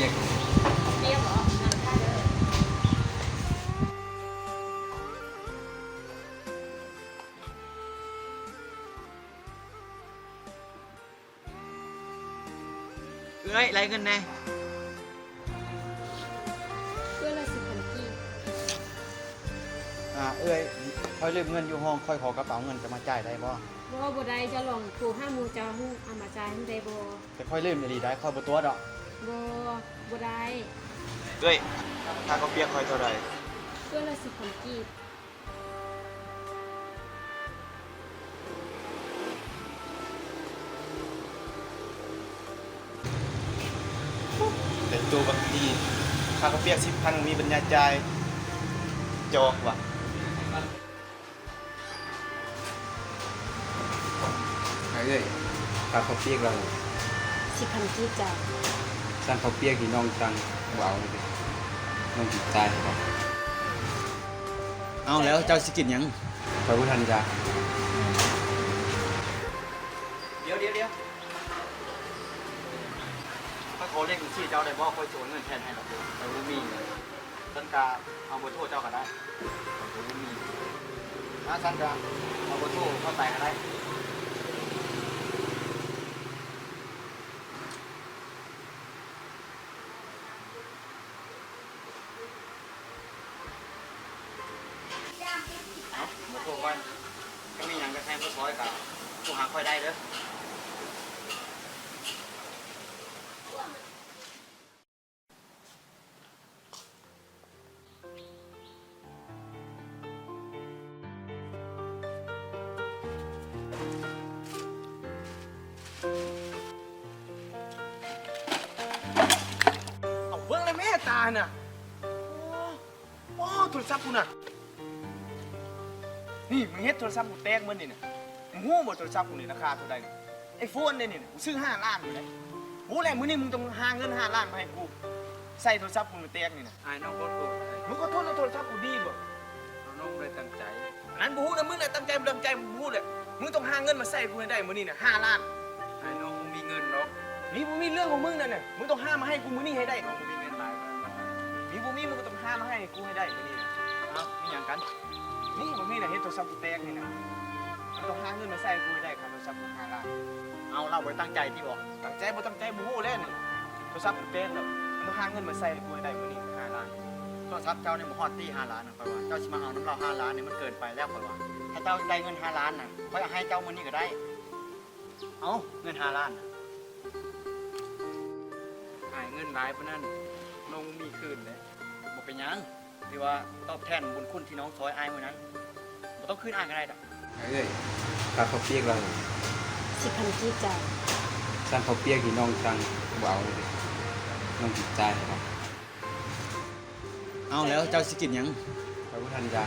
เรียเอได้ลยเไรเงินแน่เพื่อนละสิบพันกีอ่าเอ้ยคอยลืมเงินอยู่ห้องคอยขอกระเป๋าเงินจะมาจ่ายได้บ่บ่บ่ได้จะลองครูห้ามูจะฮู้เอามาจ่ายให้ได้บ่แต่คอยลืมจะดีได้คอยบ่ตัวดอก บ่บ่ได้เอ้ยค่าข้าวเปียกคอยเท่าไหร่เพื่อละสิบพันกีบแต่ตัวบางทีค่าข้าวเปียกสิบพันมีปัญญาจ่ายจอกว่ะเอ้ยปลาข้าวเปียกเราสิบพันกีบจ้ะ สั่งข้าวเปียกที่น้องสั่งบ่เอาเลยน้องจิตใจครับเอาแล้วเจ้าสิกินหยังพระพุทธันจ้าเดี๋ยวเดี๋ยวเดี๋ยวถ้าขอเลขบัญชีเจ้าได้บ่คอยโจนเงินแทนให้ดอกเดียวแต่บ่มีสันกาเอาเบอร์โทรเจ้าก็ได้แต่บ่มีถ้าสันกาเอาเบอร์โทรเข้าไปก็ได้ ระแทงก็ซอยกับผู้หาค่อยได้เด้อเอาเบิ้งเลยแม่ตาน่ะโอ้โอ้โทรศัพท์กูน่ะ นี่มึงเฮ็ดโทรศัพท์กูแตกมันนี่น่ะ มึงฮู้บ่โทรศัพท์กูนี่ราคาเท่าใดนี่ไอโฟนเนี่ยนี่น่ะกูซื้อ5ล้านอยู่เลยหูแหละมื้อนี้มึงต้องหาเงิน5ล้านมาให้กูใส่โทรศัพท์กูมันแตกนี่น่ะไอ้น้องขอโทษมึงก็โทษแล้วโทรศัพท์กูดีบ่น้องไม่ได้ตั้งใจอันนั้นบ่ฮู้นะมึงน่ะตั้งใจบ่ตั้งใจมึงฮู้เลยมึงต้องหาเงินมาใส่กูให้ได้มื้อนี้น่ะ5ล้าน ไอ้น้องมีเงินเนาะนี่บ่มีเรื่องของมึงนั่นน่ะมึงต้องหามาให้กูมื้อนี้ให้ได้ น้องมีเงินหลายบาทมีบ่มีมึงก็ต้องหามาให้กูให้ได้มื้อนี้น่ะเอามีอย่างกัน นี่บ่มีน่ะเฮ็ดโทรศัพท์กูแตกนี่น่ะมึง ต้องหาเงินมาใส่กูให้ได้ครับโทรศัพท์กู5ล้านเอาเราไปตั้งใจที่บอกตั้งใจบ่ตั้งใจบ่ฮู้แล้วนี่โทรศัพท์กูแตกแล้วมึงหาเงินมาใส่กูให้ได้มื้อนี้5ล้านโทรศัพท์เจ้าเนี่ยมันฮอตตี้ห้าล้านนะคอยว่าเจ้าชิมาเอาน้ำเราห้าล้านเนี่ยมันเกินไปแล้วคอยว่าถ้าเจ้าได้เงินห้าล้านน่ะคอยเอาให้เจ้ามือนี้ก็ได้ เอาเงินห้าล้านน่ะไอ้เงินหลายพราะนั้นน้องมีคืนเลยบอกเป็นหยังหรือว่าตอบแทนบุญคุณที่น้องซอยอายมือนั้นบ่ต้องคืนอายก็ได้ดอก เอ้ยปลาข้าวเปียกเราสิบพันกีบจ้ะสั่งข้าวเปียกที่น้องสั่งบ่เอาเลยน้องจิตใจครับเอาแล้วเจ้าสิกินหยังพระพุทธันจ้า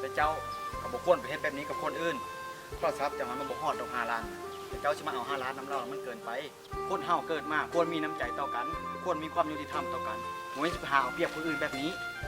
แต่เจ้าก็บ่ควรไปเฮ็ดแบบนี้กับคนอื่นโทรศัพท์จังมันบ่ฮอดดอกห้าล้านน่ะแต่เจ้าสิมาเอาห้าล้านน้ำเรามันเกินไป คนเฮาเกิดมาควรมีน้ำใจต่อกัน ควรมีความยุติธรรมต่อกันบ่แม่นสิไปหาเอาเปรียบคนอื่นแบบนี้ไ